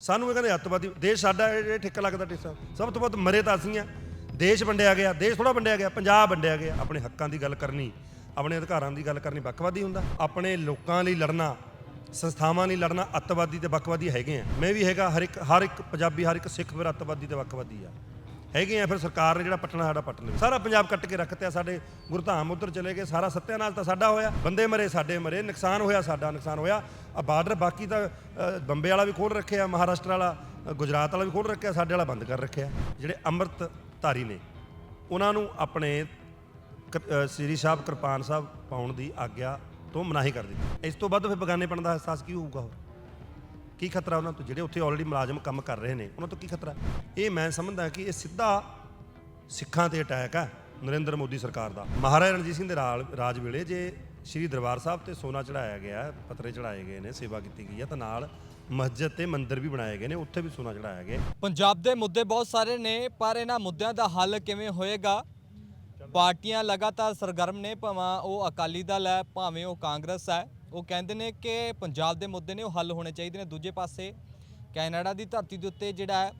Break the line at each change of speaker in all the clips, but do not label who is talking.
ਸਾਨੂੰ ਇਹ ਕਹਿੰਦੇ ਅੱਤਵਾਦੀ, ਦੇਸ਼ ਸਾਡਾ ਇਹ ਇਹ ਲੱਗਦਾ ਟਿੱਸਾ ਸਭ ਤੋਂ ਵੱਧ ਮਰੇ ਤਾਂ ਅਸੀਂ ਆ। ਦੇਸ਼ ਵੰਡਿਆ ਗਿਆ, ਦੇਸ਼ ਥੋੜਾ ਵੰਡਿਆ ਗਿਆ, ਪੰਜਾਬ ਵੰਡਿਆ ਗਿਆ, ਆਪਣੇ ਹੱਕਾਂ ਦੀ ਗੱਲ ਕਰਨੀ, ਆਪਣੇ ਅਧਿਕਾਰਾਂ ਦੀ ਗੱਲ ਕਰਨੀ ਵੱਖਵਾਦੀ ਹੁੰਦਾ। ਆਪਣੇ ਲੋਕਾਂ ਲਈ ਲੜਨਾ, ਸੰਸਥਾਵਾਂ ਲਈ ਲੜਨਾ ਅੱਤਵਾਦੀ ਤੇ ਵੱਖਵਾਦੀ ਹੈਗੇ ਆ। ਮੈਂ ਵੀ ਹੈਗਾ, ਹਰ ਇੱਕ ਹਰ ਇੱਕ ਪੰਜਾਬੀ, ਹਰ ਇੱਕ ਸਿੱਖ ਫਿਰ ਅੱਤਵਾਦੀ ਤੇ ਵੱਖਵਾਦੀ ਆ। ਹੈਗੇ ਆ, ਫਿਰ ਸਰਕਾਰ ਨੇ ਜਿਹੜਾ ਪੱਟਣਾ ਸਾਡਾ ਪੱਟ ਲਵੇ ਸਾਰਾ ਪੰਜਾਬ ਕੱਟ ਕੇ ਰੱਖਤਿਆ ਸਾਡੇ ਗੁਰਧਾਮ ਉਧਰ ਚਲੇ ਗਏ, ਸਾਰਾ ਸੱਤਿਆ ਨਾਲ ਤਾਂ ਸਾਡਾ ਹੋਇਆ। ਬੰਦੇ ਮਰੇ, ਸਾਡੇ ਮਰੇ, ਨੁਕਸਾਨ ਹੋਇਆ, ਸਾਡਾ ਨੁਕਸਾਨ ਹੋਇਆ। ਆ ਬਾਰਡਰ ਬਾਕੀ ਤਾਂ ਬੰਬੇ ਵਾਲਾ ਵੀ ਖੋਲ ਰੱਖਿਆ, ਮਹਾਰਾਸ਼ਟਰ ਵਾਲਾ ਗੁਜਰਾਤ ਵਾਲਾ ਵੀ ਖੋਲ ਰੱਖਿਆ, ਸਾਡੇ ਵਾਲਾ ਬੰਦ ਕਰ ਰੱਖਿਆ। ਜਿਹੜੇ ਅੰਮ੍ਰਿਤ ਧਾਰੀ ਨੇ, ਉਹਨਾਂ ਨੂੰ ਆਪਣੇ ਕ- ਸ੍ਰੀ ਸਾਹਿਬ ਕਿਰਪਾਨ ਸਾਹਿਬ ਪਾਉਣ ਦੀ ਆਗਿਆ ਤੋਂ ਮਨਾਹੀ ਕਰ ਦਿੱਤੀ। ਇਸ ਤੋਂ ਵੱਧ ਫਿਰ ਬਗਾਨੇਪਣ ਦਾ ਅਹਿਸਾਸ ਕੀ ਹੋਊਗਾ ਹੋਰ? ਕੀ ਖਤਰਾ ਉਹਨਾਂ ਤੋਂ? ਜਿਹੜੇ ਉੱਥੇ ਆਲਰੇਡੀ ਮੁਲਾਜ਼ਮ ਕੰਮ ਕਰ ਰਹੇ ਨੇ ਉਹਨਾਂ ਤੋਂ ਕੀ ਖਤਰਾ? ਇਹ ਮੈਂ ਸਮਝਦਾ ਕਿ ਇਹ ਸਿੱਧਾ ਸਿੱਖਾਂ ਤੇ ਅਟੈਕ ਹੈ ਨਰਿੰਦਰ ਮੋਦੀ ਸਰਕਾਰ ਦਾ। ਮਹਾਰਾਜਾ ਰਣਜੀਤ ਸਿੰਘ ਦੇ ਰਾਲ- ਰਾਜ ਵੇਲੇ ਜੇ ਸ੍ਰੀ ਦਰਬਾਰ ਸਾਹਿਬ ਤੇ ਸੋਨਾ ਚੜਾਇਆ ਗਿਆ ਪਤਰੇ ਚੜਾਏ ਗਏ ਨੇ ਸੇਵਾ ਕੀਤੀ ਗਈ ਹੈ ਤਾਂ ਨਾਲ ਮਸਜਿਦ ਤੇ ਮੰਦਿਰ ਵੀ ਬਣਾਏ ਗਏ ਨੇ ਉੱਥੇ ਵੀ ਸੋਨਾ ਚੜਾਇਆ ਗਿਆ।
ਪੰਜਾਬ ਦੇ ਮੁੱਦੇ ਬਹੁਤ ਸਾਰੇ ਨੇ ਪਰ ਇਹਨਾਂ ਮੁੱਦਿਆਂ ਦਾ ਹੱਲ ਕਿਵੇਂ ਹੋਏਗਾ? ਪਾਰਟੀਆਂ ਲਗਾਤਾਰ ਸਰਗਰਮ ਨੇ ਭਾਵੇਂ ਉਹ ਅਕਾਲੀ ਦਲ ਹੈ ਭਾਵੇਂ ਉਹ ਕਾਂਗਰਸ ਹੈ। ਉਹ ਕਹਿੰਦੇ ਨੇ ਕਿ ਪੰਜਾਬ ਦੇ ਮੁੱਦੇ ਨੇ ਉਹ ਹੱਲ ਹੋਣੇ ਚਾਹੀਦੇ ਨੇ। ਦੂਜੇ ਪਾਸੇ ਕੈਨੇਡਾ ਦੀ ਧਰਤੀ ਦੇ ਉੱਤੇ ਜਿਹੜਾ ਹੈ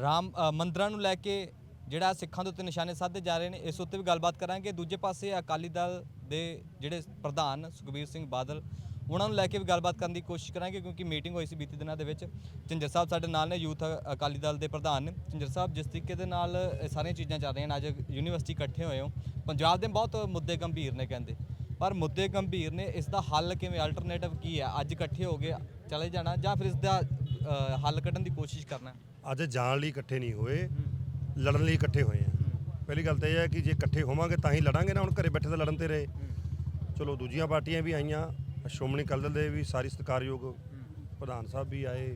ਰਾਮ ਅ, ਮੰਦਰਾਂ ਨੂੰ ਲੈ ਕੇ ਜਿਹੜਾ ਸਿੱਖਾਂ ਦੇ ਉੱਤੇ ਨਿਸ਼ਾਨੇ ਸਾਧੇ ਜਾ ਰਹੇ ਨੇ ਇਸ ਉੱਤੇ ਵੀ ਗੱਲਬਾਤ ਕਰਾਂਗੇ। ਦੂਜੇ ਪਾਸੇ ਅਕਾਲੀ ਦਲ ਦੇ ਜਿਹੜੇ ਪ੍ਰਧਾਨ ਸੁਖਬੀਰ ਸਿੰਘ ਬਾਦਲ ਉਹਨਾਂ ਨੂੰ ਲੈ ਕੇ ਵੀ ਗੱਲਬਾਤ ਕਰਨ ਦੀ ਕੋਸ਼ਿਸ਼ ਕਰਾਂਗੇ ਕਿਉਂਕਿ ਮੀਟਿੰਗ ਹੋਈ ਸੀ ਬੀਤੇ ਦਿਨਾਂ ਦੇ ਵਿੱਚ। ਝਿੰਜਰ ਸਾਹਿਬ ਸਾਡੇ ਨਾਲ ਨੇ ਯੂਥ ਅਕਾਲੀ ਦਲ ਦੇ ਪ੍ਰਧਾਨ। ਨੇ ਝਿੰਜਰ ਸਾਹਿਬ ਜਿਸ ਤਰੀਕੇ ਦੇ ਨਾਲ ਇਹ ਸਾਰੀਆਂ ਚੀਜ਼ਾਂ ਚੱਲ ਰਹੀਆਂ ਨੇ ਅੱਜ ਯੂਨੀਵਰਸਿਟੀ ਇਕੱਠੇ ਹੋਏ ਹੋ। ਪੰਜਾਬ ਦੇ ਬਹੁਤ ਮੁੱਦੇ ਗੰਭੀਰ ਨੇ ਕਹਿੰਦੇ। ਪਰ ਮੁੱਦੇ ਗੰਭੀਰ ਨੇ ਇਸ ਦਾ ਹੱਲ ਕਿਵੇਂ ਅਲਟਰਨੇਟਿਵ ਕੀ ਹੈ? ਅੱਜ ਇਕੱਠੇ ਹੋ ਗਏ ਚਲੇ ਜਾਣਾ ਜਾਂ ਫਿਰ ਇਸ ਦਾ ਹੱਲ ਕੱਢਣ ਦੀ ਕੋਸ਼ਿਸ਼ ਕਰਨਾ?
ਅੱਜ ਜਾਣ ਲਈ ਇਕੱਠੇ ਨਹੀਂ ਹੋਏ ਲੜਨ ਲਈ ਇਕੱਠੇ ਹੋਏ ਆ। ਪਹਿਲੀ ਗੱਲ ਤਾਂ ਇਹ ਹੈ ਕਿ ਜੇ ਇਕੱਠੇ ਹੋਵਾਂਗੇ ਤਾਂ ਹੀ ਲੜਾਂਗੇ ਨਾ ਹੁਣ ਘਰੇ ਬੈਠੇ ਤਾਂ ਲੜਨ ਤੇ ਰਹੇ। ਚਲੋ ਦੂਜੀਆਂ ਪਾਰਟੀਆਂ ਵੀ ਆਈਆਂ ਸ਼੍ਰੋਮਣੀ ਅਕਾਲੀ ਦਲ ਦੇ ਵੀ ਸਾਰੀ ਸਤਿਕਾਰਯੋਗ ਪ੍ਰਧਾਨ ਸਾਹਿਬ ਵੀ ਆਏ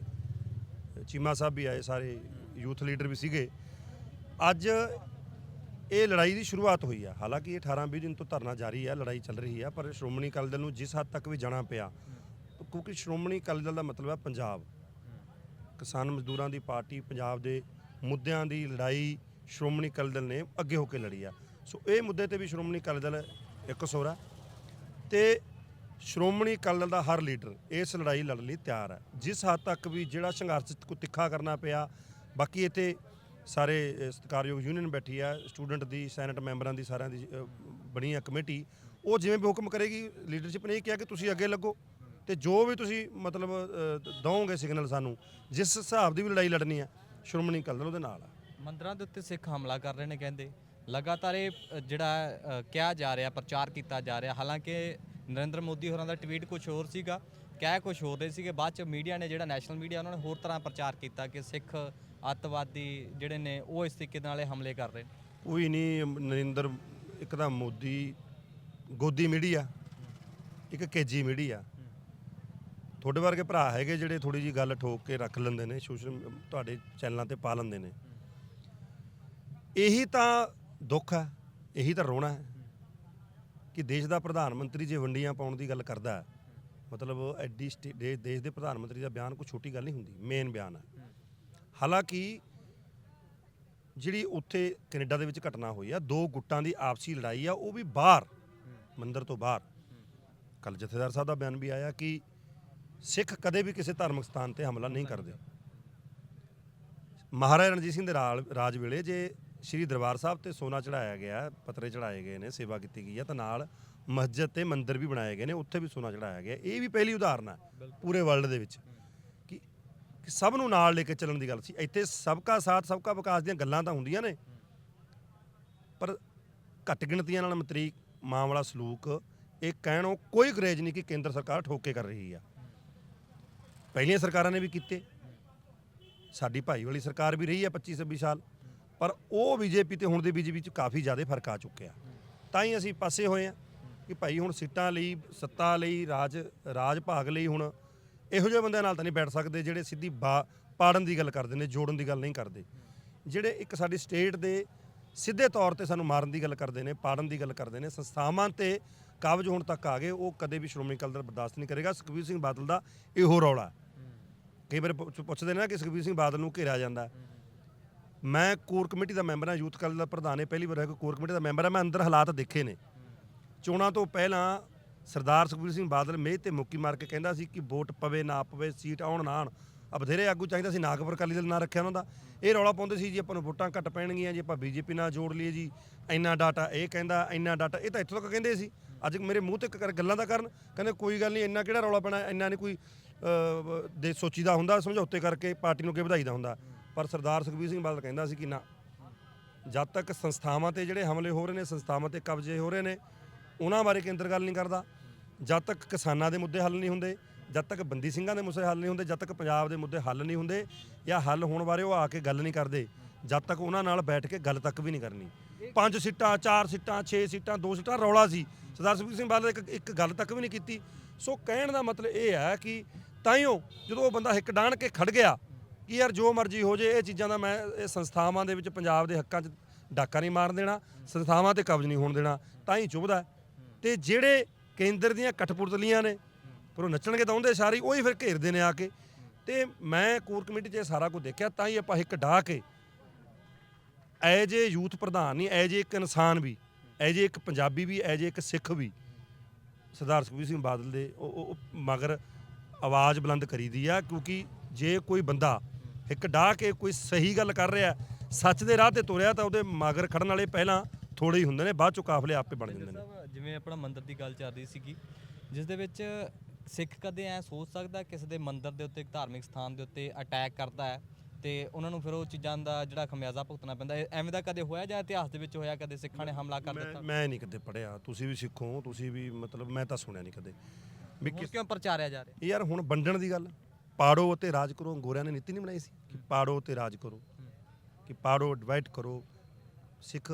ਚੀਮਾ ਸਾਹਿਬ ਵੀ ਆਏ ਸਾਰੇ ਯੂਥ ਲੀਡਰ ਵੀ ਸੀਗੇ। ਅੱਜ ਇਹ ਲੜਾਈ ਦੀ ਸ਼ੁਰੂਆਤ ਹੋਈ ਆ। ਹਾਲਾਂਕਿ ਇਹ 18 20 ਦਿਨ ਤੋਂ ਧਰਨਾ ਜਾਰੀ ਹੈ ਲੜਾਈ ਚੱਲ ਰਹੀ ਹੈ ਪਰ ਸ਼੍ਰੋਮਣੀ ਅਕਾਲੀ ਦਲ ਨੂੰ ਜਿਸ ਹੱਦ ਤੱਕ ਵੀ ਜਾਣਾ ਪਿਆ, ਕਿਉਂਕਿ ਸ਼੍ਰੋਮਣੀ ਅਕਾਲੀ ਦਲ ਦਾ ਮਤਲਬ ਹੈ ਪੰਜਾਬ। ਕਿਸਾਨ ਮਜ਼ਦੂਰਾਂ ਦੀ ਪਾਰਟੀ ਪੰਜਾਬ ਦੇ ਮੁੱਦਿਆਂ ਦੀ ਲੜਾਈ ਸ਼੍ਰੋਮਣੀ ਅਕਾਲੀ ਦਲ ਨੇ ਅੱਗੇ ਹੋ ਕੇ ਲੜੀ ਆ। ਸੋ ਇਹ ਮੁੱਦੇ ਤੇ ਵੀ ਸ਼੍ਰੋਮਣੀ ਅਕਾਲੀ ਦਲ ਇੱਕ ਸੋਰਾ ਤੇ ਸ਼੍ਰੋਮਣੀ ਅਕਾਲੀ ਦਲ ਦਾ ਹਰ ਲੀਡਰ ਇਸ ਲੜਾਈ ਲੜਨ ਲਈ ਤਿਆਰ ਹੈ ਜਿਸ ਹੱਦ ਤੱਕ ਵੀ ਜਿਹੜਾ ਸੰਘਰਸ਼ ਕੋ ਤਿੱਖਾ ਕਰਨਾ ਪਿਆ, ਬਾਕੀ ਇੱਥੇ ਸਾਰੇ ਅ, ਸਤਿਕਾਰਯੋਗ ਯੂਨੀਅਨ ਬੈਠੀ ਆ ਸਟੂਡੈਂਟ ਦੀ ਸੈਨੇਟ ਮੈਂਬਰਾਂ ਦੀ ਸਾਰਿਆਂ ਦੀ ਬਣੀ ਆ ਕਮੇਟੀ। ਉਹ ਜਿਵੇਂ ਵੀ ਹੁਕਮ ਕਰੇਗੀ ਲੀਡਰਸ਼ਿਪ ਨੇ ਇਹ ਕਿਹਾ ਕਿ ਤੁਸੀਂ ਅੱਗੇ ਲੱਗੋ ਤੇ ਜੋ ਵੀ ਤੁਸੀਂ ਮਤਲਬ ਅ, ਦਓਗੇ ਸਿਗਨਲ ਸਾਨੂੰ ਜਿਸ ਹਿਸਾਬ ਦੀ ਵੀ ਲੜਾਈ ਲੜਨੀ ਆ ਸ਼੍ਰੋਮਣੀ ਅਕਾਲੀ ਦਲ ਉਹਦੇ ਨਾਲ ਆ।
ਮੰਦਰਾਂ ਦੇ ਉੱਤੇ ਸਿੱਖ ਹਮਲਾ ਕਰ ਰਹੇ ਨੇ ਕਹਿੰਦੇ। ਲਗਾਤਾਰ ਇਹ ਜਿਹੜਾ ਕਿਹਾ ਜਾ ਰਿਹਾ ਪ੍ਰਚਾਰ ਕੀਤਾ ਜਾ ਰਿਹਾ। ਹਾਲਾਂਕਿ ਨਰਿੰਦਰ ਮੋਦੀ ਹੋਰਾਂ ਦਾ ਟਵੀਟ ਕੁਝ ਹੋਰ ਸੀਗਾ ਕਹਿ ਕੁਝ ਹੋਰ ਰਹੇ ਸੀਗੇ। ਬਾਅਦ ਚ ਮੀਡੀਆ ਨੇ ਜਿਹੜਾ ਨੈਸ਼ਨਲ ਮੀਡੀਆ ਉਹਨਾਂ ਨੇ ਹੋਰ ਤਰ੍ਹਾਂ ਪ੍ਰਚਾਰ ਕੀਤਾ ਕਿ ਸਿੱਖ ਅੱਤਵਾਦੀ ਜਿਹੜੇ ਨੇ, ਉਹ ਇਸ ਤਰੀਕੇ ਦੇ ਨਾਲ ਇਹ ਹਮਲੇ ਕਰ ਰਹੇ ਨੇ।
ਕੋਈ ਨਹੀਂ ਨਰਿੰਦਰ ਇੱਕ ਤਾਂ ਮੋਦੀ, ਗੋਦੀ ਮੀਡੀਆ, ਇੱਕ ਕੇਜੀ ਮੀਡੀਆ। ਤੁਹਾਡੇ ਵਰਗੇ ਭਰਾ ਹੈਗੇ ਜਿਹੜੇ ਥੋੜੀ ਜੀ ਗੱਲ ਠੋਕ ਕੇ ਰੱਖ ਲੈਂਦੇ ਨੇ, ਸੋਸ਼ਲ ਤੁਹਾਡੇ ਚੈਨਲਾਂ ਤੇ ਪਾ ਲੈਂਦੇ ਨੇ। ਇਹੀ ਤਾਂ ਦੁੱਖ ਹੈ, ਇਹੀ ਤਾਂ ਰੋਣਾ ਹੈ ਕਿ ਦੇਸ਼ ਦਾ ਪ੍ਰਧਾਨ ਮੰਤਰੀ ਜੇ ਵੰਡੀਆਂ ਪਾਉਣ ਦੀ ਗੱਲ ਕਰਦਾ ਮਤਲਬ ਐਡੀ ਸਟੇ- ਦੇਸ਼ ਦੇ ਪ੍ਰਧਾਨ ਮੰਤਰੀ ਦਾ ਬਿਆਨ ਕੋਈ ਛੋਟੀ ਗੱਲ ਨਹੀਂ ਹੁੰਦੀ ਮੇਨ ਬਿਆਨ ਹੈ। ਹਾਲਾਂਕਿ ਜਿਹੜੀ ਉੱਥੇ ਕੈਨੇਡਾ ਦੇ ਵਿੱਚ ਘਟਨਾ ਹੋਈ ਆ, ਦੋ ਗੁੱਟਾਂ ਦੀ ਆਪਸੀ ਲੜਾਈ ਆ, ਉਹ ਵੀ ਬਾਹਰ, ਮੰਦਿਰ ਤੋਂ ਬਾਹਰ। ਕੱਲ ਜਥੇਦਾਰ ਸਾਹਿਬ ਦਾ ਬਿਆਨ ਵੀ ਆਇਆ ਕਿ ਸਿੱਖ ਕਦੇ ਵੀ ਕਿਸੇ ਧਾਰਮਿਕ ਸਥਾਨ ਤੇ ਹਮਲਾ ਨਹੀਂ ਕਰਦੇ। ਮਹਾਰਾਜਾ ਰਣਜੀਤ ਸਿੰਘ ਦੇ ਰਾਜ ਵੇਲੇ ਜੇ ਸ੍ਰੀ ਦਰਬਾਰ ਸਾਹਿਬ ਤੇ ਸੋਨਾ ਚੜਾਇਆ ਗਿਆ, ਪਤਰੇ ਚੜਾਏ ਗਏ ਨੇ, ਸੇਵਾ ਕੀਤੀ ਗਈ ਹੈ ਤਾਂ ਨਾਲ ਮਸਜਿਦ ਤੇ ਮੰਦਿਰ ਵੀ ਬਣਾਏ ਗਏ ਨੇ, ਉੱਥੇ ਵੀ ਸੋਨਾ ਚੜਾਇਆ ਗਿਆ। ਇਹ ਵੀ ਪਹਿਲੀ ਉਦਾਹਰਨ ਹੈ ਪੂਰੇ ਵਰਲਡ ਦੇ ਵਿੱਚ। ਕਿ ਸਭ ਨੂੰ ਨਾਲ ਲੈ ਕੇ ਚੱਲਣ ਦੀ ਗੱਲ ਸੀ। ਇੱਥੇ ਸਬਕਾ ਸਾਥ, ਸਬਕਾ ਵਿਕਾਸ ਦੀਆਂ ਗੱਲਾਂ ਤਾਂ ਹੁੰਦੀਆਂ ਨੇ। ਪਰ ਘੱਟ ਗਿਣਤੀਆਂ ਨਾਲ ਮਤਰੀ ਮਾਂ ਵਾਲਾ ਸਲੂਕ, ਇਹ ਕਹਿਣੋਂ ਕੋਈ ਗਰੇਜ ਨਹੀਂ ਕਿ ਕੇਂਦਰ ਸਰਕਾਰ ਠੋਕੇ ਕਰ ਰਹੀ ਆ। ਪਹਿਲੀਆਂ ਸਰਕਾਰਾਂ ਨੇ ਵੀ ਕੀਤੇ। ਸਾਡੀ ਭਾਈ ਵਾਲੀ ਸਰਕਾਰ ਵੀ ਰਹੀ ਹੈ 25 26 ਸਾਲ। ਪਰ ਉਹ ਬੀਜੇਪੀ ਤੇ ਹੁਣ ਦੇ ਬੀਜੇਪੀ ਚ ਕਾਫੀ ਜ਼ਿਆਦਾ ਫ਼ਰਕ ਆ ਚੁੱਕਿਆ। ਤਾਂ ਹੀ ਅਸੀਂ ਪਾਸੇ ਹੋਏ ਆ ਕਿ ਭਾਈ ਹੁਣ ਸੀਟਾਂ ਲਈ, ਸੱਤਾ ਲਈ, ਰਾਜ ਰਾਜ ਭਾਗ ਲਈ ਹੁਣ ਇਹੋ ਜਿਹੇ ਬੰਦਿਆਂ ਨਾਲ ਤਾਂ ਨਹੀਂ ਬੈਠ ਸਕਦੇ ਜਿਹੜੇ ਸਿੱਧੀ ਬਾ- ਪਾੜਨ ਦੀ ਗੱਲ ਕਰਦੇ ਨੇ, ਜੋੜਨ ਦੀ ਗੱਲ ਨਹੀਂ ਕਰਦੇ। ਜਿਹੜੇ ਇੱਕ ਸਾਡੀ ਸਟੇਟ ਦੇ ਸਿੱਧੇ ਤੌਰ ਤੇ ਸਾਨੂੰ ਮਾਰਨ ਦੀ ਗੱਲ ਕਰਦੇ ਨੇ, ਪਾੜਨ ਦੀ ਗੱਲ ਕਰਦੇ ਨੇ, ਸੰਸਥਾਵਾਂ ਤੇ ਕਾਬਜ ਹੋਣ ਤੱਕ ਆ ਗਏ, ਉਹ ਕਦੇ ਵੀ ਸ਼੍ਰੋਮਣੀ ਅਕਾਲੀ ਦਲ ਬਰਦਾਸ਼ਤ ਨਹੀਂ ਕਰੇਗਾ। ਸੁਖਬੀਰ ਸਿੰਘ ਬਾਦਲ ਦਾ ਇਹੋ ਰੌਲਾ। ਕਈ ਵਾਰ ਪੁੱਛ- ਪੁੱਛਦੇ ਨੇ ਨਾ ਕਿ ਸੁਖਬੀਰ ਸਿੰਘ ਬਾਦਲ ਨੂੰ ਘੇਰਿਆ ਜਾਂਦਾ। ਮੈਂ ਕੋਰ ਕਮੇਟੀ ਦਾ ਮੈਂਬਰ ਹਾਂ, ਯੂਥ ਅਕਾਲੀ ਦਾ ਪ੍ਰਧਾਨ ਹੈ ਪਹਿਲੀ ਵਾਰ ਹੈ ਕਿ ਕੋਰ ਕਮੇਟੀ ਦਾ ਮੈਂਬਰ ਹਾਂ, ਮੈਂ ਅੰਦਰ ਹਾਲਾਤ ਦੇਖੇ ਨੇ। ਚੋਣਾਂ ਤੋਂ ਪਹਿਲਾਂ ਸਰਦਾਰ ਸੁਖਬੀਰ ਸਿੰਘ ਬਾਦਲ ਮੇਹ ਤੇ ਮੁੱਕੀ ਮਾਰ ਕੇ ਕਹਿੰਦਾ ਸੀ ਕਿ ਵੋਟ ਪਵੇ ਨਾ ਪਵੇ ਸੀਟ ਆਉਣ ਨਾ ਆਉਣ। ਆ ਬਥੇਰੇ ਆਗੂ ਚਾਹੀਦਾ ਸੀ ਨਾਗਪੁਰ ਅਕਾਲੀ ਦਲ ਨਾਂ ਰੱਖਿਆ ਉਹਨਾਂ ਦਾ। ਇਹ ਰੌਲਾ ਪਾਉਂਦੇ ਸੀ ਜੀ ਆਪਾਂ ਨੂੰ ਵੋਟਾਂ ਘੱਟ ਪੈਣਗੀਆਂ ਜੇ ਆਪਾਂ ਬੀਜੇਪੀ ਨਾਲ ਜੋੜ ਲਈਏ ਜੀ। ਇੰਨਾ ਡਾਟਾ ਇਹ ਕਹਿੰਦਾ ਇੰਨਾ ਡਾਟਾ ਇਹ ਤਾਂ ਇੱਥੋਂ ਤੱਕ ਕਹਿੰਦੇ ਸੀ। ਅੱਜ ਮੇਰੇ ਮੂੰਹ ਤੇ ਕਰ- ਗੱਲਾਂ ਦਾ ਕਰਨ ਕਹਿੰਦੇ ਕੋਈ ਗੱਲ ਨਹੀਂ ਇੰਨਾ ਕਿਹੜਾ ਰੌਲਾ ਪੈਣਾ ਇੰਨਾ ਨਹੀਂ ਕੋਈ ਅਹ, ਦੇ ਸੋਚੀਦਾ ਹੁੰਦਾ ਸਮਝੌਤੇ ਕਰਕੇ ਪਾਰਟੀ ਨੂੰ ਅੱਗੇ ਵਧਾਈਦਾ ਹੁੰਦਾ। ਪਰ ਸਰਦਾਰ ਸੁਖਬੀਰ ਸਿੰਘ ਬਾਦਲ ਕਹਿੰਦਾ ਸੀ ਕਿ ਨਾ ਜਦ ਤੱਕ ਸੰਸਥਾਵਾਂ ਤੇ ਜਿਹੜੇ ਹਮਲੇ ਹੋ ਰਹੇ ਨੇ ਸੰਸਥਾਵਾਂ ਤੇ ਕਬਜ਼ੇ ਹੋ ਰਹੇ ਨੇ ਉਹਨਾਂ ਬਾਰੇ ਕੇਂਦਰ ਗੱਲ ਨਹੀਂ ਕਰਦਾ। ਜਦ ਤੱਕ ਕਿਸਾਨਾਂ ਦੇ ਮੁੱਦੇ ਹੱਲ ਨਹੀਂ ਹੁੰਦੇ, ਜਦ ਤੱਕ ਬੰਦੀ ਸਿੰਘਾਂ ਦੇ ਮੁੱਦੇ ਹੱਲ ਨਹੀਂ ਹੁੰਦੇ, ਜਦ ਤੱਕ ਪੰਜਾਬ ਦੇ ਮੁੱਦੇ ਹੱਲ ਨਹੀਂ ਹੁੰਦੇ ਜਾਂ ਹੱਲ ਹੋਣ ਬਾਰੇ ਉਹ ਆ ਕੇ ਗੱਲ ਨਹੀਂ ਕਰਦੇ, ਜਦ ਤੱਕ ਉਹਨਾਂ ਨਾਲ ਬੈਠ ਕੇ ਗੱਲ ਤੱਕ ਵੀ ਨਹੀਂ ਕਰਨੀ। ਪੰਜ ਸੀਟਾਂ, ਚਾਰ ਸੀਟਾਂ 6 ਸੀਟਾਂ, ਦੋ ਸੀਟਾਂ, ਰੌਲਾ ਸੀ। ਸਰਦਾਰ ਸੁਖਬੀਰ ਸਿੰਘ ਬਾਦਲ ਇੱਕ ਇੱਕ ਗੱਲ ਤੱਕ ਵੀ ਨਹੀਂ ਕੀਤੀ। ਸੋ ਕਹਿਣ ਦਾ ਮਤਲਬ ਇਹ ਹੈ ਕਿ ਤਾਈਓ ਜਦੋਂ ਉਹ ਬੰਦਾ ਹਿੱਕ ਡਾਣ ਕੇ ਖੜ ਗਿਆ ਕਿ ਯਾਰ ਜੋ ਮਰਜ਼ੀ ਹੋ ਜੇ, ਇਹ ਚੀਜ਼ਾਂ ਦਾ ਮੈਂ, ਇਹ ਸੰਸਥਾਵਾਂ ਦੇ ਵਿੱਚ ਪੰਜਾਬ ਦੇ ਹੱਕਾਂ 'ਚ ਡਾਕਾ ਨਹੀਂ ਮਾਰਨ ਦੇਣਾ, ਸੰਸਥਾਵਾਂ ਤੇ ਕਬਜ਼ ਨਹੀਂ ਹੋਣ ਦੇਣਾ, ਤਾਂ ਹੀ ਚੁੱਭਦਾ। ਤੇ ਜਿਹੜੇ ਕੇਂਦਰ ਦੀਆਂ ਕਠਪੁਤਲੀਆਂ ਨੇ ਪਰ ਉਹ ਨੱਚਣਗੇ ਤਾਂ ਉਹਦੇ ਸਾਰੇ ਉਹੀ ਫਿਰ ਘੇਰਦੇ ਨੇ ਆ ਕੇ। ਤੇ ਮੈਂ ਕੋਰ ਕਮੇਟੀ 'ਚ ਇਹ ਸਾਰਾ ਕੁਝ ਦੇਖਿਆ, ਤਾਂ ਹੀ ਆਪਾਂ ਇੱਕ ਡਾ ਕੇ ਐਜ ਏ ਯੂਥ ਪ੍ਰਧਾਨ ਨਹੀਂ ਐਜ ਏ ਇੱਕ ਇਨਸਾਨ ਵੀ ਐਜ ਏ ਇੱਕ ਪੰਜਾਬੀ ਵੀ ਐਜ ਏ ਇੱਕ ਸਿੱਖ ਵੀ, ਸਰਦਾਰ ਸੁਖਬੀਰ ਸਿੰਘ ਬਾਦਲ ਦੇ ਉਹ, ਉਹ- ਮਗਰ ਆਵਾਜ਼ ਬੁਲੰਦ ਕਰੀਦੀ ਆ, ਕਿਉਂਕਿ ਜੇ ਕੋਈ ਬੰਦਾ ਇੱਕ ਡਾਹ ਕੇ ਕੋਈ ਸਹੀ ਗੱਲ ਕਰ ਰਿਹਾ, ਸੱਚ ਦੇ ਰਾਹ ਤੇ ਤੁਰਿਆ ਤਾਂ ਉਹਦੇ ਮਗਰ ਖੜਨ ਵਾਲੇ ਪਹਿਲਾਂ ਥੋੜੇ ਹੀ ਹੁੰਦੇ ਨੇ, ਬਾਅਦ ਚੋਂ ਕਾਫਲੇ ਆਪੇ ਬਣ ਜਾਂਦੇ ਨੇ।
ਜਿਵੇਂ ਆਪਣਾ ਮੰਦਿਰ ਦੀ ਗੱਲ ਚੱਲ ਰਹੀ ਸੀਗੀ ਜਿਸ ਦੇ ਵਿੱਚ ਸਿੱਖ ਕਦੇ ਐ ਸੋਚ ਸਕਦਾ ਕਿਸੇ ਦੇ ਮੰਦਿਰ ਦੇ ਉੱਤੇ ਇੱਕ ਧਾਰਮਿਕ ਸਥਾਨ ਦੇ ਉੱਤੇ ਅਟੈਕ ਕਰਦਾ ਹੈ ਤੇ ਉਹਨਾਂ ਨੂੰ ਫਿਰ ਉਹ ਚੀਜ਼ਾਂ ਦਾ ਜਿਹੜਾ ਖਮਿਆਜ਼ਾ ਭੁਗਤਣਾ ਪੈਂਦਾ ਹੈ। ਐਵੇਂ ਦਾ ਕਦੇ ਹੋਇਆ ਜਾਂ ਇਤਿਹਾਸ ਦੇ ਵਿੱਚ ਹੋਇਆ ਕਦੇ ਸਿੱਖਾਂ ਨੇ ਹਮਲਾ ਕਰ
ਮੈਂ
ਦਿੱਤਾ?
ਮੈਂ ਨਹੀਂ ਕਦੇ ਪੜਿਆ ਤੁਸੀਂ ਵੀ ਸਿੱਖੋ ਤੁਸੀਂ ਵੀ ਮਤਲਬ ਮੈਂ ਤਾਂ ਸੁਣਿਆ ਨਹੀਂ ਕਦੇ। ਵੀ
ਹੁਣ ਕਿਉਂ ਪ੍ਰਚਾਰਿਆ ਜਾ ਰਿਹਾ?
ਯਾਰ ਹੁਣ ਵੰਡਣ ਦੀ ਗੱਲ। ਪਾੜੋ ਅਤੇ ਰਾਜ ਕਰੋ ਗੋਰਿਆਂ ਨੇ ਨੀਤੀ ਨਹੀਂ ਬਣਾਈ ਸੀ ਕਿ ਪਾੜੋ ਤੇ ਰਾਜ ਕਰੋ। ਕਿ ਪਾੜੋ ਡਿਵਾਈਡ ਕਰੋ। ਸਿੱਖ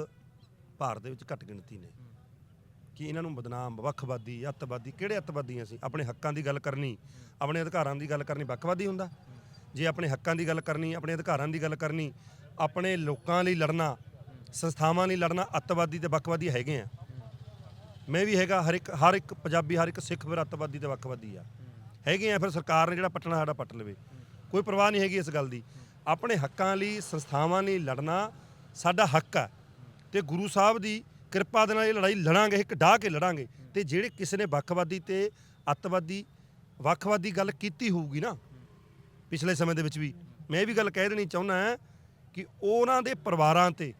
ਭਾਰਤ ਦੇ ਵਿੱਚ ਘੱਟ ਗਿਣਤੀ ਨੇ। ਕਿ ਇਹਨਾਂ ਨੂੰ ਬਦਨਾਮ, ਵੱਖਵਾਦੀ, ਅੱਤਵਾਦੀ, ਕਿਹੜੇ ਅੱਤਵਾਦੀ ਅਸੀਂ? ਆਪਣੇ ਹੱਕਾਂ ਦੀ ਗੱਲ ਕਰਨੀ, ਆਪਣੇ ਅਧਿਕਾਰਾਂ ਦੀ ਗੱਲ ਕਰਨੀ ਵੱਖਵਾਦੀ ਹੁੰਦਾ। ਜੇ ਆਪਣੇ ਹੱਕਾਂ ਦੀ ਗੱਲ ਕਰਨੀ, ਆਪਣੇ ਅਧਿਕਾਰਾਂ ਦੀ ਗੱਲ ਕਰਨੀ, ਆਪਣੇ ਲੋਕਾਂ ਲਈ ਲੜਨਾ, ਸੰਸਥਾਵਾਂ ਲਈ ਲੜਨਾ, ਅੱਤਵਾਦੀ ਤੇ ਵੱਖਵਾਦੀ ਹੈਗੇ ਆ। ਮੈਂ ਵੀ ਹੈਗਾ, ਹਰ ਇੱਕ ਹਰ ਇੱਕ ਪੰਜਾਬੀ, ਹਰ ਇੱਕ ਸਿੱਖ ਫਿਰ ਅੱਤਵਾਦੀ ਤੇ ਵੱਖਵਾਦੀ ਆ। ਹੈਗੇ ਆ, ਫਿਰ ਸਰਕਾਰ ਨੇ ਜਿਹੜਾ ਪੱਟਣਾ, ਸਾਡਾ ਪੱਟ ਲਵੇ। ਕੋਈ ਪਰਵਾਹ ਨਹੀਂ ਹੈਗੀ ਇਸ ਗੱਲ ਦੀ। ਆਪਣੇ ਹੱਕਾਂ ਲਈ, ਸੰਸਥਾਵਾਂ ਲਈ ਲੜਨਾ ਸਾਡਾ ਹੱਕ ਆ। ਤੇ ਗੁਰੂ ਸਾਹਿਬ ਦੀ ਕਿਰਪਾ ਦੇ ਨਾਲ ਇਹ ਲੜਾਈ ਲੜਾਂਗੇ ਇੱਕ ਡਾਹ ਕੇ ਲੜਾਂਗੇ। ਤੇ ਜਿਹੜੇ ਕਿਸੇ ਨੇ ਵੱਖਵਾਦੀ ਤੇ ਅੱਤਵਾਦੀ, ਵੱਖਵਾਦੀ ਗੱਲ ਕੀਤੀ ਹੋਊਗੀ ਨਾ, ਪਿਛਲੇ ਸਮੇਂ ਦੇ ਵਿੱਚ ਵੀ, ਮੈਂ ਇਹ ਵੀ ਗੱਲ ਕਹਿ ਦੇਣੀ ਚਾਹੁੰਦਾ ਹਾਂ ਕਿ ਉਹਨਾਂ ਦੇ ਪਰਿਵਾਰਾਂ ਤੇ,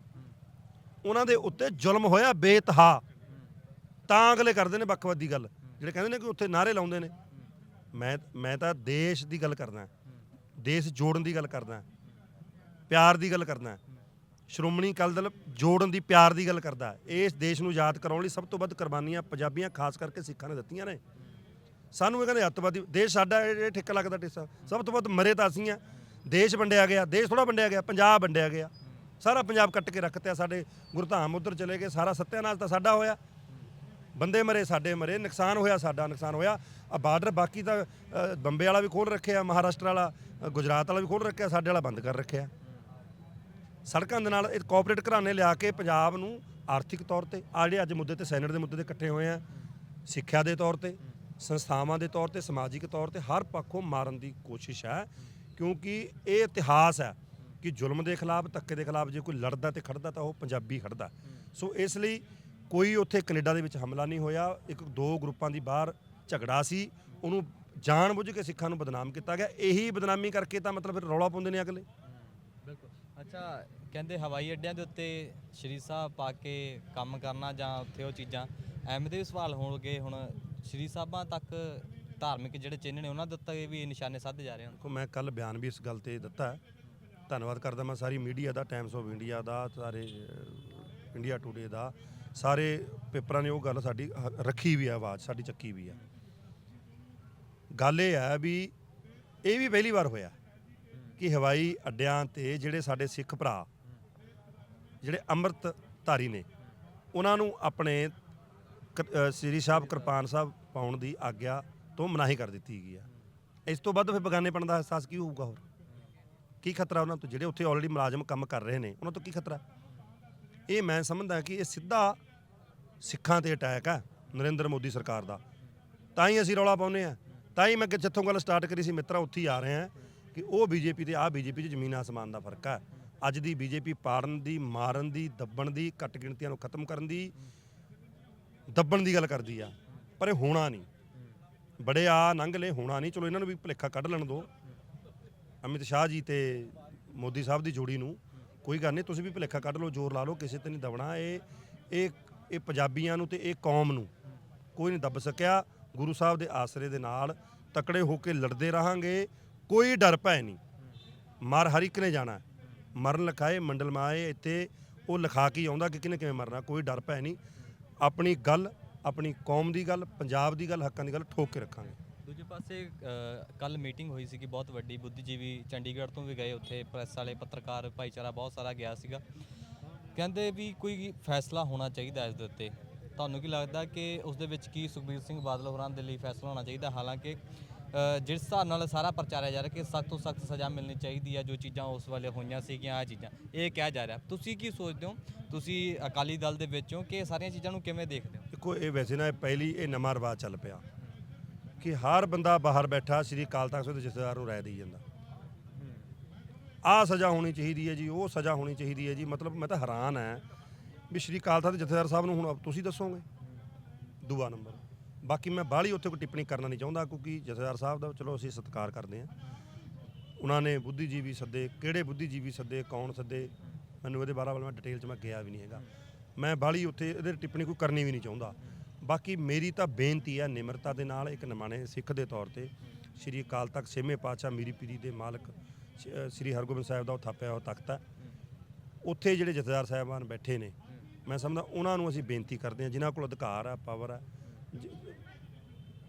ਉਹਨਾਂ ਦੇ ਉੱਤੇ ਜ਼ੁਲਮ ਹੋਇਆ ਬੇਤਹਾ। ਤਾਂ ਅਗਲੇ ਕਰਦੇ ਨੇ ਵੱਖਵਾਦੀ ਗੱਲ, ਜਿਹੜੇ ਕਹਿੰਦੇ ਨੇ ਕਿ ਉੱਥੇ ਨਾਰੇ ਲਾਉਂਦੇ ਨੇ। ਮੈਂ ਮੈਂ ਤਾਂ ਦੇਸ਼ ਦੀ ਗੱਲ ਕਰਦਾ, ਦੇਸ਼ ਜੋੜਨ ਦੀ ਗੱਲ ਕਰਦਾ, ਪਿਆਰ ਦੀ ਗੱਲ ਕਰਦਾ। ਸ਼੍ਰੋਮਣੀ ਅਕਾਲੀ ਦਲ ਜੋੜਨ ਦੀ ਪਿਆਰ ਦੀ ਗੱਲ ਕਰਦਾ ਇਸ ਦੇਸ਼ ਨੂੰ ਯਾਦ ਕਰਾਉਣ ਲਈ ਸਭ ਤੋਂ ਵੱਧ ਕੁਰਬਾਨੀਆਂ ਪੰਜਾਬੀਆਂ, ਖਾਸ ਕਰਕੇ ਸਿੱਖਾਂ ਨੇ ਦਿੱਤੀਆਂ ਨੇ। ਸਾਨੂੰ ਇਹ ਕਹਿੰਦੇ ਅੱਤਵਾਦੀ, ਦੇਸ਼ ਸਾਡਾ ਇਹ ਠੇਕਾ ਠਿੱਕਾ ਲੱਗਦਾ ਟਿੱਸਾ, ਸਭ ਤੋਂ ਵੱਧ ਮਰੇ ਤਾਂ ਅਸੀਂ ਆ। ਦੇਸ਼ ਵੰਡਿਆ ਗਿਆ, ਦੇਸ਼ ਥੋੜਾ ਵੰਡਿਆ ਗਿਆ, ਪੰਜਾਬ ਵੰਡਿਆ ਗਿਆ। ਸਾਰਾ ਪੰਜਾਬ ਕੱਟ ਕੇ ਰੱਖਤਿਆ ਸਾਡੇ ਗੁਰਧਾਮ ਉਧਰ ਚਲੇ ਗਏ, ਸਾਰਾ ਸੱਤਿਆਨਾਸ਼ ਤਾਂ ਸਾਡਾ ਹੋਇਆ। ਬੰਦੇ ਮਰੇ, ਸਾਡੇ ਮਰੇ, ਨੁਕਸਾਨ ਹੋਇਆ, ਸਾਡਾ ਨੁਕਸਾਨ ਹੋਇਆ। ਆ ਬਾਰਡਰ ਬਾਕੀ ਤਾਂ ਬੰਬੇ ਵਾਲਾ ਵੀ ਖੋਲ ਰੱਖਿਆ, ਮਹਾਰਾਸ਼ਟਰ ਵਾਲਾ ਗੁਜਰਾਤ ਵਾਲਾ ਵੀ ਖੋਲ ਰੱਖਿਆ, ਸਾਡੇ ਵਾਲਾ ਬੰਦ ਕਰ ਰੱਖਿਆ। ਸੜਕਾਂ ਦੇ ਨਾਲ ਇਹ ਕੋਆਪਰੇਟ ਘਰਾਣੇ ਲਿਆ ਕੇ ਪੰਜਾਬ ਨੂੰ ਆਰਥਿਕ ਤੌਰ ਤੇ ਆ ਜਿਹੜੇ ਅੱਜ ਮੁੱਦੇ ਤੇ ਸੈਨੇਟ ਦੇ ਮੁੱਦੇ ਤੇ ਇਕੱਠੇ ਹੋਏ ਆ, ਸਿੱਖਿਆ ਦੇ ਤੌਰ ਤੇ, ਸੰਸਥਾਵਾਂ ਦੇ ਤੌਰ ਤੇ, ਸਮਾਜਿਕ ਤੌਰ ਤੇ ਹਰ ਪੱਖੋਂ ਮਾਰਨ ਦੀ ਕੋਸ਼ਿਸ਼ ਹੈ। ਕਿਉਂਕਿ ਇਹ ਇਤਿਹਾਸ ਹੈ ਕਿ ਜ਼ੁਲਮ ਦੇ ਖਿਲਾਫ, ਧੱਕੇ ਦੇ ਖਿਲਾਫ ਜੇ ਕੋਈ ਲੜਦਾ ਤੇ ਖੜਦਾ ਤਾਂ ਉਹ ਪੰਜਾਬੀ ਖੜਦਾ। ਸੋ ਇਸ ਲਈ ਕੋਈ ਉੱਥੇ ਕੈਨੇਡਾ ਦੇ ਵਿੱਚ ਹਮਲਾ ਨਹੀਂ ਹੋਇਆ। ਇੱਕ ਦੋ ਗਰੁੱਪਾਂ ਦੀ ਬਾਹਰ ਝਗੜਾ ਸੀ। ਉਹਨੂੰ ਜਾਣਬੁੱਝ ਕੇ ਸਿੱਖਾਂ ਨੂੰ ਬਦਨਾਮ ਕੀਤਾ ਗਿਆ। ਇਹੀ ਬਦਨਾਮੀ ਕਰਕੇ ਤਾਂ ਮਤਲਬ ਫਿਰ ਰੌਲਾ ਪਾਉਂਦੇ ਨੇ ਅਗਲੇ।
ਬਿਲਕੁਲ। ਅੱਛਾ ਕਹਿੰਦੇ ਹਵਾਈ ਅੱਡਿਆਂ ਦੇ ਉੱਤੇ ਸ਼੍ਰੀ ਸਾਹਿਬ ਪਾ ਕੇ ਕੰਮ ਕਰਨਾ ਜਾਂ ਉੱਥੇ ਉਹ ਚੀਜ਼ਾਂ, ਐਵੇਂ ਦੇ ਵੀ ਸਵਾਲ ਹੋਣਗੇ। ਹੁਣ ਸ਼੍ਰੀ ਸਾਹਿਬਾਂ ਤੱਕ ਧਾਰਮਿਕ ਜਿਹੜੇ ਚਿੰਨ੍ਹ ਨੇ, ਉਹਨਾਂ ਦੇ ਉੱਤੇ ਵੀ ਨਿਸ਼ਾਨੇ ਸਾਧੇ ਜਾ ਰਹੇ ਹਨ।
ਦੇਖੋ, ਮੈਂ ਕੱਲ ਬਿਆਨ ਵੀ ਇਸ ਗੱਲ ਤੇ ਦਿੱਤਾ ਧੰਨਵਾਦ ਕਰਦਾ ਮੈਂ ਸਾਰੀ ਮੀਡੀਆ ਦਾ ਟਾਈਮਸ ਆਫ ਇੰਡੀਆ ਦਾ, ਸਾਰੇ ਇੰਡੀਆ ਟੂਡੇ ਦਾ। ਸਾਰੇ ਪੇਪਰਾਂ ਨੇ ਉਹ ਗੱਲ ਸਾਡੀ ਹ- ਰੱਖੀ ਵੀ ਹੈ, ਆਵਾਜ਼ ਸਾਡੀ ਚੱਕੀ ਵੀ ਹੈ। ਗੱਲ ਇਹ ਹੈ ਵੀ ਇਹ ਵੀ ਪਹਿਲੀ ਵਾਰ ਹੋਇਆ ਕਿ ਹਵਾਈ ਅੱਡਿਆਂ ਤੇ ਜਿਹੜੇ ਸਾਡੇ ਸਿੱਖ ਭਰਾ ਜਿਹੜੇ ਅੰਮ੍ਰਿਤ ਧਾਰੀ ਨੇ, ਉਹਨਾਂ ਨੂੰ ਆਪਣੇ ਕ- ਸ੍ਰੀ ਸਾਹਿਬ ਕਿਰਪਾਨ ਸਾਹਿਬ ਪਾਉਣ ਦੀ ਆਗਿਆ ਤੋਂ ਮਨਾਹੀ ਕਰ ਦਿੱਤੀ ਗਈ ਹੈ ਇਸ ਤੋਂ ਵੱਧ ਫਿਰ ਬਗਾਨੇਪਣ ਦਾ ਅਹਿਸਾਸ ਕੀ ਹੋਊਗਾ ਹੋਰ? ਕੀ ਖਤਰਾ ਉਹਨਾਂ ਤੋਂ? ਜਿਹੜੇ ਉੱਥੇ ਆਲਰੇਡੀ ਮੁਲਾਜ਼ਮ ਕੰਮ ਕਰ ਰਹੇ ਨੇ, ਉਹਨਾਂ ਤੋਂ ਕੀ ਖਤਰਾ? ਇਹ ਮੈਂ ਸਮਝਦਾ ਕਿ ਇਹ ਸਿੱਧਾ ਸਿੱਖਾਂ ਤੇ ਅਟੈਕ ਹੈ ਨਰਿੰਦਰ ਮੋਦੀ ਸਰਕਾਰ ਦਾ। ਤਾਂ ਹੀ ਅਸੀਂ ਰੌਲਾ ਪਾਉਂਦੇ ਆ। ਤਾਂ ਹੀ ਮੈਂ ਜਿੱਥੋਂ ਗੱਲ ਸਟਾਰਟ ਕਰੀ ਸੀ, ਮਿੱਤਰਾ ਉੱਥੇ ਹੀ ਆ ਰਹੇ ਆ ਕਿ ਉਹ ਬੀਜੇਪੀ ਤੇ ਆ, ਬੀਜੇਪੀ 'ਚ ਜ਼ਮੀਨ ਆਸਮਾਨ ਦਾ ਫ਼ਰਕ ਹੈ ਅੱਜ ਦੀ ਬੀਜੇਪੀ ਪਾੜਨ ਦੀ, ਮਾਰਨ ਦੀ, ਦੱਬਣ ਦੀ, ਘੱਟ ਗਿਣਤੀਆਂ ਨੂੰ ਖਤਮ ਕਰਨ ਦੀ, ਦੱਬਣ ਦੀ ਗੱਲ ਕਰਦੀ ਆ। ਪਰ ਇਹ ਹੋਣਾ ਨਹੀਂ। ਬੜੇ ਆ, ਨੰਗ ਲੈ ਹੋਣਾ ਨਹੀਂ। ਚਲੋ, ਇਹਨਾਂ ਨੂੰ ਵੀ ਭੁਲੇਖਾ ਕੱਢ ਲੈਣ ਦਿਓ ਅਮਿਤ ਸ਼ਾਹ ਜੀ ਤੇ ਮੋਦੀ ਸਾਹਿਬ ਦੀ ਜੋੜੀ ਨੂੰ ਕੋਈ ਗੱਲ ਨਹੀਂ, ਤੁਸੀਂ ਵੀ ਭੁਲੇਖਾ ਕੱਢ ਲਓ, ਜ਼ੋਰ ਲਾ ਲਓ, ਕਿਸੇ ਤੇ ਨਹੀਂ ਦਬਣਾ। ਇਹ ਇਹ ਇਹ ਪੰਜਾਬੀਆਂ ਨੂੰ ਤੇ ਇਹ ਕੌਮ ਨੂੰ ਕੋਈ ਨਹੀਂ ਦੱਬ ਸਕਿਆ। ਗੁਰੂ ਸਾਹਿਬ ਦੇ ਆਸਰੇ ਦੇ ਨਾਲ ਤਕੜੇ ਹੋ ਕੇ ਲੜਦੇ ਰਹਾਂਗੇ। ਕੋਈ ਡਰ ਭੈ ਨਹੀਂ। ਮਰ ਹਰ ਇੱਕ ਨੇ ਜਾਣਾ। ਮਰਨ ਲਿਖਾਏ, ਮੰਡਲ ਮਾਏ ਇੱਥੇ ਉਹ ਲਿਖਾ ਕੇ ਹੀ ਆਉਂਦਾ ਕਿ ਕਿਨੇ ਕਿਵੇਂ ਮਰਨਾ, ਕੋਈ ਡਰ ਭੈ ਨਹੀਂ। ਆਪਣੀ ਗੱਲ, ਆਪਣੀ ਕੌਮ ਦੀ ਗੱਲ, ਪੰਜਾਬ ਦੀ ਗੱਲ, ਹੱਕਾਂ ਦੀ ਗੱਲ ਠੋਕ ਕੇ ਰੱਖਾਂਗੇ।
ਦੂਜੇ ਪਾਸੇ ਕੱਲ ਮੀਟਿੰਗ ਹੋਈ ਸੀਗੀ, ਬਹੁਤ ਵੱਡੀ। ਬੁੱਧੀਜੀਵੀ ਚੰਡੀਗੜ੍ਹ ਤੋਂ ਵੀ ਗਏ ਉੱਥੇ, ਪ੍ਰੈਸ ਵਾਲੇ, ਪੱਤਰਕਾਰ, ਭਾਈਚਾਰਾ ਬਹੁਤ ਸਾਰਾ ਗਿਆ ਸੀਗਾ। ਕਹਿੰਦੇ ਵੀ ਕੋਈ ਫੈਸਲਾ ਹੋਣਾ ਚਾਹੀਦਾ ਇਸ ਦੇ ਉੱਤੇ। ਤੁਹਾਨੂੰ ਕੀ ਲੱਗਦਾ ਕਿ ਉਸ ਦੇ ਵਿੱਚ ਕੀ ਸੁਖਬੀਰ ਸਿੰਘ ਬਾਦਲ ਹੋਰਾਂ ਦੇ ਲਈ ਫੈਸਲਾ ਹੋਣਾ ਚਾਹੀਦਾ? ਹਾਲਾਂਕਿ ਜਿਸ ਹਿਸਾਬ ਨਾਲ ਸਾਰਾ ਪ੍ਰਚਾਰਿਆ ਜਾ ਰਿਹਾ ਕਿ ਸਖਤ ਤੋਂ ਸਖਤ ਸਜ਼ਾ ਮਿਲਣੀ ਚਾਹੀਦੀ ਹੈ, ਜੋ ਚੀਜ਼ਾਂ ਉਸ ਵੇਲੇ ਹੋਈਆਂ ਸੀਗੀਆਂ ਆ ਚੀਜ਼ਾਂ। ਇਹ ਕਿਹਾ ਜਾ ਰਿਹਾ। ਤੁਸੀਂ ਕੀ ਸੋਚਦੇ ਹੋ? ਤੁਸੀਂ ਅਕਾਲੀ ਦਲ ਦੇ ਵਿੱਚੋਂ ਕਿ ਇਹ ਸਾਰੀਆਂ ਚੀਜ਼ਾਂ ਨੂੰ ਕਿਵੇਂ ਦੇਖਦੇ ਹੋ?
ਦੇਖੋ, ਇਹ ਵੈਸੇ ਨਾ ਇਹ ਪਹਿਲੀ ਇਹ ਨਵਾਂ ਰਿਵਾਜ ਚੱਲ ਪਿਆ ਕਿ ਹਰ ਬੰਦਾ ਬਾਹਰ ਬੈਠਾ ਸ੍ਰੀ ਅਕਾਲ ਤਖਤ ਸਾਹਿਬ ਦੇ ਜਥੇਦਾਰ ਨੂੰ ਰਾਏ ਦੇਈ ਜਾਂਦਾ। ਆਹ ਸਜ਼ਾ ਹੋਣੀ ਚਾਹੀਦੀ ਹੈ ਜੀ, ਉਹ ਸਜ਼ਾ ਹੋਣੀ ਚਾਹੀਦੀ ਹੈ ਜੀ। ਮਤਲਬ ਮੈਂ ਤਾਂ ਹੈਰਾਨ ਹੈ ਵੀ ਸ੍ਰੀ ਅਕਾਲ ਤਖਤ ਜਥੇਦਾਰ ਸਾਹਿਬ ਨੂੰ ਹੁਣ ਤੁਸੀਂ ਦੱਸੋਗੇ? ਦੂਆ ਨੰਬਰ। ਬਾਕੀ ਮੈਂ ਬਾਹਲੀ ਉੱਥੇ ਕੋਈ ਟਿੱਪਣੀ ਕਰਨਾ ਨਹੀਂ ਚਾਹੁੰਦਾ, ਕਿਉਂਕਿ ਜਥੇਦਾਰ ਸਾਹਿਬ ਦਾ ਚਲੋ ਅਸੀਂ ਸਤਿਕਾਰ ਕਰਦੇ ਹਾਂ। ਉਹਨਾਂ ਨੇ ਬੁੱਧੀਜੀਵੀ ਸੱਦੇ, ਕਿਹੜੇ ਬੁੱਧੀਜੀਵੀ ਸੱਦੇ, ਕੌਣ ਸੱਦੇ, ਮੈਨੂੰ ਇਹਦੇ ਬਾਰੇ ਮੈਂ ਡਿਟੇਲ 'ਚ ਮੈਂ ਗਿਆ ਵੀ ਨਹੀਂ ਹੈਗਾ। ਮੈਂ ਬਾਹਲੀ ਉੱਥੇ ਇਹਦੇ ਟਿੱਪਣੀ ਕੋਈ ਕਰਨੀ ਵੀ ਨਹੀਂ ਚਾਹੁੰਦਾ। ਬਾਕੀ ਮੇਰੀ ਤਾਂ ਬੇਨਤੀ ਹੈ ਨਿਮਰਤਾ ਦੇ ਨਾਲ, ਇੱਕ ਨਿਮਾਣੇ ਸਿੱਖ ਦੇ ਤੌਰ ਤੇ, ਸ੍ਰੀ ਅਕਾਲ ਤਖਤ ਛੇਵੇਂ ਪਾਤਸ਼ਾਹ ਮੀਰੀ ਪੀਰੀ ਦੇ ਮਾਲਕ ਸ੍ਰੀ ਹਰਗੋਬਿੰਦ ਸਾਹਿਬ ਦਾ ਉਹ ਥਾਪਿਆ ਹੋਇਆ ਤਖਤ ਹੈ। ਉੱਥੇ ਜਿਹੜੇ ਜਥੇਦਾਰ ਸਾਹਿਬਾਨ ਬੈਠੇ ਨੇ, ਮੈਂ ਸਮਝਦਾ ਉਹਨਾਂ ਨੂੰ ਅਸੀਂ ਬੇਨਤੀ ਕਰਦੇ ਹਾਂ, ਜਿਨ੍ਹਾਂ ਕੋਲ ਅਧਿਕਾਰ ਹੈ ਪਾਵਰ ਹੈ ਜ-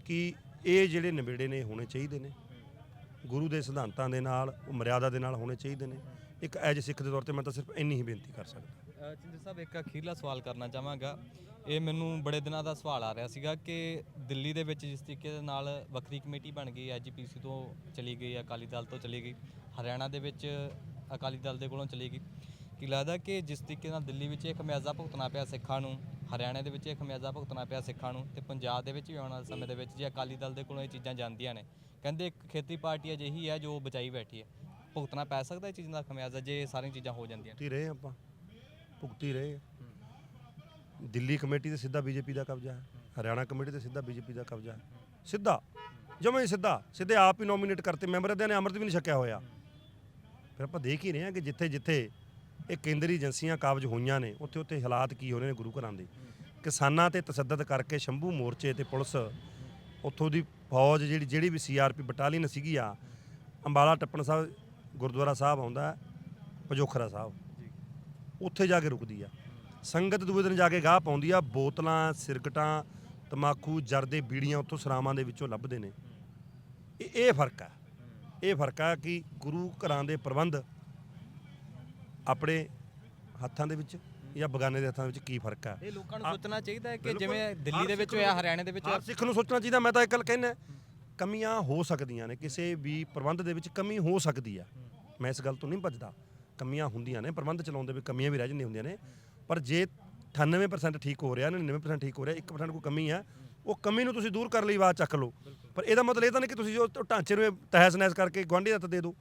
ਕਿ ਇਹ ਜਿਹੜੇ ਨਿਬੇੜੇ ਨੇ ਹੋਣੇ ਚਾਹੀਦੇ ਨੇ। ਗੁਰੂ ਦੇ ਸਿਧਾਂਤਾਂ ਦੇ ਨਾਲ ਉਹ ਮਰਿਆਦਾ ਦੇ ਨਾਲ ਹੋਣੇ ਚਾਹੀਦੇ ਨੇ। ਇੱਕ ਐਜ ਸਿੱਖ ਦੇ ਤੌਰ ਤੇ ਮੈਂ ਤਾਂ ਸਿਰਫ ਇੰਨੀ ਹੀ ਬੇਨਤੀ ਕਰ ਸਕਦਾ।
ਚਿੰਦਰ ਸਾਹਿਬ, ਇੱਕ ਅਖੀਰਲਾ ਸਵਾਲ ਕਰਨਾ ਚਾਹਾਂਗਾ। ਇਹ ਮੈਨੂੰ ਬੜੇ ਦਿਨਾਂ ਦਾ ਸਵਾਲ ਆ ਰਿਹਾ ਸੀਗਾ ਕਿ ਦਿੱਲੀ ਦੇ ਵਿੱਚ ਜਿਸ ਤਰੀਕੇ ਦੇ ਨਾਲ ਵੱਖਰੀ ਕਮੇਟੀ ਬਣ ਗਈ ਐਜੀਪੀਸੀ ਤੋਂ ਚਲੀ ਗਈ, ਅਕਾਲੀ ਦਲ ਤੋਂ ਚਲੀ ਗਈ, ਹਰਿਆਣਾ ਦੇ ਵਿੱਚ ਅਕਾਲੀ ਦਲ ਦੇ ਕੋਲੋਂ ਚਲੀ ਗਈ। ਕੀ ਲੱਗਦਾ ਕਿ ਜਿਸ ਤਰੀਕੇ ਨਾਲ ਦਿੱਲੀ ਵਿੱਚ ਇਹ ਖਮਿਆਜ਼ਾ ਭੁਗਤਣਾ ਪਿਆ ਸਿੱਖਾਂ ਨੂੰ ਹਰਿਆਣਾ ਦੇ ਵਿੱਚ ਇਹ ਖਮਿਆਜ਼ਾ ਭੁਗਤਣਾ ਪਿਆ ਸਿੱਖਾਂ ਨੂੰ ਤੇ ਪੰਜਾਬ ਦੇ ਵਿੱਚ ਵੀ ਆਉਣ ਵਾਲੇ ਸਮੇਂ ਦੇ ਵਿੱਚ ਜੇ ਅਕਾਲੀ ਦਲ ਦੇ ਕੋਲੋਂ ਇਹ ਚੀਜ਼ਾਂ ਜਾਂਦੀਆਂ ਨੇ। ਕਹਿੰਦੇ ਇੱਕ ਖੇਤੀ ਪਾਰਟੀ ਅਜਿਹੀ ਹੈ ਜੋ ਬਚਾਈ ਬੈਠੀ ਹੈ। ਭੁਗਤਣਾ ਪੈ ਸਕਦਾ ਇਹ ਚੀਜ਼ਾਂ ਦਾ ਖਮਿਆਜ਼ਾ ਜੇ ਇਹ ਸਾਰੀਆਂ ਚੀਜ਼ਾਂ ਹੋ ਜਾਂਦੀਆਂ
ਭੁਗਤੀ ਰਹੇ ਆਪਾਂ। ਭੁਗਤੀ ਰਹੇ। ਦਿੱਲੀ ਕਮੇਟੀ ਤੇ ਸਿੱਧਾ ਬੀਜੇਪੀ ਦਾ ਕਬਜ਼ਾ ਹੈ। ਹਰਿਆਣਾ ਕਮੇਟੀ ਤੇ ਸਿੱਧਾ ਬੀਜੇਪੀ ਦਾ ਕਬਜ਼ਾ ਹੈ। ਸਿੱਧਾ। ਜਮਾਂ ਸਿੱਧਾ। ਸਿੱਧੇ ਆਪ ਹੀ ਨੋਮੀਨੇਟ ਕਰਤੇ। ਮੈਂਬਰ ਦੇ ਨੇ ਅੰਮ੍ਰਿਤ ਵੀ ਨਹੀਂ ਛਕਿਆ ਹੋਇਆ। ਫਿਰ ਆਪਾਂ ਦੇਖ ਹੀ ਰਹੇ ਹਾਂ ਕਿ ਜਿੱਥੇ ਜਿੱਥੇ ਇਹ ਕੇਂਦਰੀ ਏਜੰਸੀਆਂ ਕਾਬਜ ਹੋਈਆਂ ਨੇ, ਉੱਥੇ ਉੱਥੇ ਹਾਲਾਤ ਕੀ ਹੋ ਰਹੇ ਨੇ ਗੁਰੂ ਘਰਾਂ ਦੇ। ਕਿਸਾਨਾਂ ਤੇ ਤਸੱਦਦ ਕਰਕੇ ਸ਼ੰਭੂ ਮੋਰਚੇ ਤੇ ਪੁਲਿਸ ਉੱਥੋਂ ਦੀ ਫੌਜ ਜਿਹੜੀ ਜਿਹੜੀ ਵੀ ਸੀਆਰਪੀ ਬਟਾਲੀਅਨ ਸੀਗੀ ਆ, ਅੰਬਾਲਾ ਟੱਪਣ ਸਾਹਿਬ, ਗੁਰਦੁਆਰਾ ਸਾਹਿਬ ਆਉਂਦਾ, ਪਜੋਖਰਾ ਸਾਹਿਬ। ਉੱਥੇ ਜਾ ਕੇ ਰੁਕਦੀ ਆ। ਸੰਗਤ ਦੂਏ ਦਿਨ ਜਾ ਕੇ ਗਾਹ ਪਾਉਂਦੀ ਆ, ਬੋਤਲਾਂ, ਸਿਰਕਟਾਂ, ਤਮਾਕੂ, ਜਰਦੇ, ਬੀੜੀਆਂ ਉੱਥੋਂ ਸਰਾਵਾਂ ਦੇ ਵਿੱਚੋਂ ਲੱਭਦੇ ਨੇ। ਇਹ ਇਹ ਫ਼ਰਕ ਆ। ਇਹ ਫ਼ਰਕ ਆ ਕਿ ਗੁਰੂ ਘਰਾਂ ਦੇ ਪ੍ਰਬੰਧ ਆਪਣੇ ਹੱਥਾਂ ਦੇ ਵਿੱਚ ਜਾਂ ਬਗਾਨੇ ਦੇ ਹੱਥਾਂ ਵਿੱਚ ਕੀ ਫ਼ਰਕ ਆ?
ਇਹ ਲੋਕਾਂ ਨੂੰ ਸੋਚਣਾ ਚਾਹੀਦਾ ਹੈ ਕਿ। ਜਿਵੇਂ ਦਿੱਲੀ ਦੇ ਵਿੱਚ ਹੋਇਆ ਹਰਿਆਣੇ ਦੇ ਵਿੱਚ
ਹਰ ਸਿੱਖ ਨੂੰ ਸੋਚਣਾ ਚਾਹੀਦਾ ਮੈਂ ਤਾਂ ਇੱਕ ਗੱਲ ਕਹਿਣਾ ਕਮੀਆਂ ਹੋ ਸਕਦੀਆਂ ਨੇ ਕਿਸੇ ਵੀ ਪ੍ਰਬੰਧ ਦੇ ਵਿੱਚ ਕਮੀ ਹੋ ਸਕਦੀ ਆ। ਮੈਂ ਇਸ ਗੱਲ ਤੋਂ ਨਹੀਂ ਭੱਜਦਾ। ਕਮੀਆਂ ਹੁੰਦੀਆਂ ਨੇ ਪ੍ਰਬੰਧ ਚਲਾਉਂਦੇ ਵੀ ਕਮੀਆਂ ਵੀ ਰਹਿ ਜਾਂਦੀਆਂ ਹੁੰਦੀਆਂ ਨੇ ਪਰ ਜੇ 98% ਠੀਕ ਹੋ ਰਿਹਾ 99% ਠੀਕ ਹੋ ਰਿਹਾ 1% ਕੋਈ ਕਮੀ ਆ ਉਹ ਕਮੀ ਨੂੰ ਤੁਸੀਂ ਦੂਰ ਕਰਨ ਲਈ ਆਵਾਜ਼ ਚੱਕ ਲਓ। ਪਰ ਇਹਦਾ ਮਤਲਬ ਇਹ ਤਾਂ ਨਹੀਂ ਕਿ ਤੁਸੀਂ ਉਹ ਢਾਂਚੇ ਨੂੰ ਤਹਿਸ ਨਹਿਸ ਕਰਕੇ ਗੁਆਂਢੀ ਹੱਥ ਦੇ ਦਿਓ।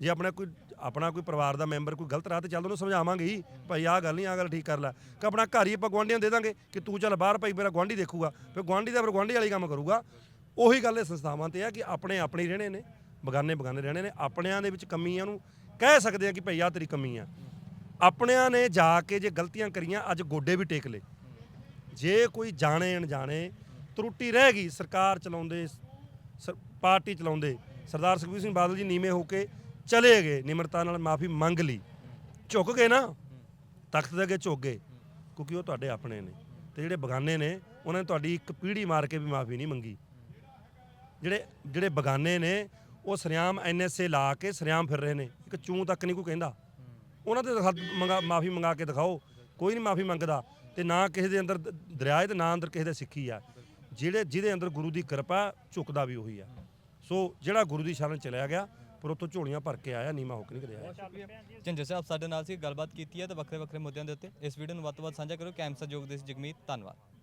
ਜੇ ਆਪਣਾ ਕੋਈ ਆਪਣਾ ਕੋਈ ਪਰਿਵਾਰ ਦਾ ਮੈਂਬਰ ਕੋਈ ਗਲਤ ਰਾਹ ਤੇ ਚੱਲਦਾ ਉਹਨੂੰ ਸਮਝਾਵਾਂਗੇ ਹੀ ਭਾਈ ਆਹ ਗੱਲ ਨਹੀਂ, ਆਹ ਗੱਲ ਠੀਕ ਕਰ ਲੈ। ਕਿ ਆਪਣਾ ਘਰ ਹੀ ਆਪਾਂ ਗੁਆਂਢੀਆਂ ਦੇ ਦਾਂਗੇ ਕਿ ਤੂੰ ਚੱਲ ਬਾਹਰ ਭਾਈ ਮੇਰਾ ਗੁਆਂਢੀ ਦੇਖੂਗਾ, ਫਿਰ ਗੁਆਂਢੀ ਦਾ ਫਿਰ ਗੁਆਂਢੀ ਵਾਲੀ ਕੰਮ ਕਰੂਗਾ। ਉਹੀ ਗੱਲ ਇਹ ਸੰਸਥਾਵਾਂ ਤੇ ਆ ਕਿ ਆਪਣੇ ਆਪਣੇ ਹੀ ਰਹਿਣੇ ਨੇ, ਬਗਾਨੇ ਬਗਾਨੇ ਰਹਿਣੇ ਨੇ, ਆਪਣਿਆਂ ਦੇ ਵਿੱਚ ਕਮੀਆਂ ਨੂੰ ਕਹਿ ਸਕਦੇ ਆ ਕਿ ਭਈ ਆਹ ਤੇਰੀ ਕਮੀ ਆ। ਆਪਣਿਆਂ ਨੇ ਜਾ ਕੇ ਜੇ ਗਲਤੀਆਂ ਕਰੀਆਂ, ਅੱਜ ਗੋਡੇ ਵੀ ਟੇਕ ਲਏ। ਜੇ ਕੋਈ ਜਾਣੇ ਅਣਜਾਣੇ ਤਰੁੱਟੀ ਰਹਿ ਗਈ, ਸਰਕਾਰ ਚਲਾਉਂਦੇ ਸਰ- ਪਾਰਟੀ ਚਲਾਉਂਦੇ, ਸਰਦਾਰ ਸੁਖਬੀਰ ਸਿੰਘ ਬਾਦਲ ਜੀ ਨੀਵੇਂ ਹੋ ਕੇ ਚਲੇ ਗਏ, ਨਿਮਰਤਾ ਨਾਲ ਮਾਫੀ ਮੰਗ ਲਈ। ਝੁਕ ਗਏ ਨਾ, ਤਖਤ ਦੇ ਅੱਗੇ ਝੁਕ ਗਏ, ਕਿਉਂਕਿ ਉਹ ਤੁਹਾਡੇ ਆਪਣੇ ਨੇ। ਤੇ ਜਿਹੜੇ ਬਗਾਨੇ ਨੇ, ਉਹਨਾਂ ਨੇ ਤੁਹਾਡੀ ਇੱਕ ਪੀੜੀ ਮਾਰ ਕੇ ਵੀ ਮਾਫੀ ਨਹੀਂ ਮੰਗੀ। ਜਿਹੜੇ ਜਿਹੜੇ ਬਗਾਨੇ ਨੇ, ਉਹ ਸਰਿਆਮ ਐਨਐਸਏ ਲਾ ਕੇ ਸਰਿਆਮ ਫਿਰ ਰਹੇ ਨੇ। ਇੱਕ ਚੂੰ ਤੱਕ ਨਹੀਂ ਕੋਈ ਕਹਿੰਦਾ। ਉਹਨਾਂ ਤੇ ਮਾਫੀ ਮੰਗਾ ਕੇ ਦਿਖਾਓ। ਕੋਈ ਨਹੀਂ ਮਾਫੀ ਮੰਗਦਾ। ਤੇ ਨਾ ਕਿਸੇ ਦੇ ਅੰਦਰ ਦਰਿਆ ਹੈ ਤੇ ਨਾ ਅੰਦਰ ਕਿਸੇ ਦੇ ਸਿੱਖੀ ਆ। ਜਿਹੜੇ, ਜਿਹਦੇ ਅੰਦਰ ਗੁਰੂ ਦੀ ਕਿਰਪਾ, ਝੁਕਦਾ ਵੀ ਉਹੀ ਆ। ਸੋ ਜਿਹੜਾ ਗੁਰੂ ਦੀ ਸ਼ਰਨ ਚਲਿਆ ਗਿਆ ਪਰ ਉੱਥੋਂ ਝੋਲੀਆਂ ਭਰ ਕੇ ਆਇਆ ਨੀਮਾ ਹੋ ਕੇ ਨਹੀਂ ਕਰਿਆ
ਝੰਜਰ ਸਾਹਿਬ, ਸਾਡੇ ਨਾਲ ਸੀ, ਗੱਲਬਾਤ ਕੀਤੀ ਹੈ ਤੇ ਵੱਖਰੇ ਵੱਖਰੇ ਮੁੱਦਿਆਂ ਦੇ ਉੱਤੇ ਇਸ ਵੀਡੀਓ ਨੂੰ ਵੱਧ ਤੋਂ ਵੱਧ ਸਾਂਝਾ ਕਰੋ ਕੈਂਪ ਸਹਿਯੋਗ ਦੇ ਜਗਮੀਤ, ਧੰਨਵਾਦ।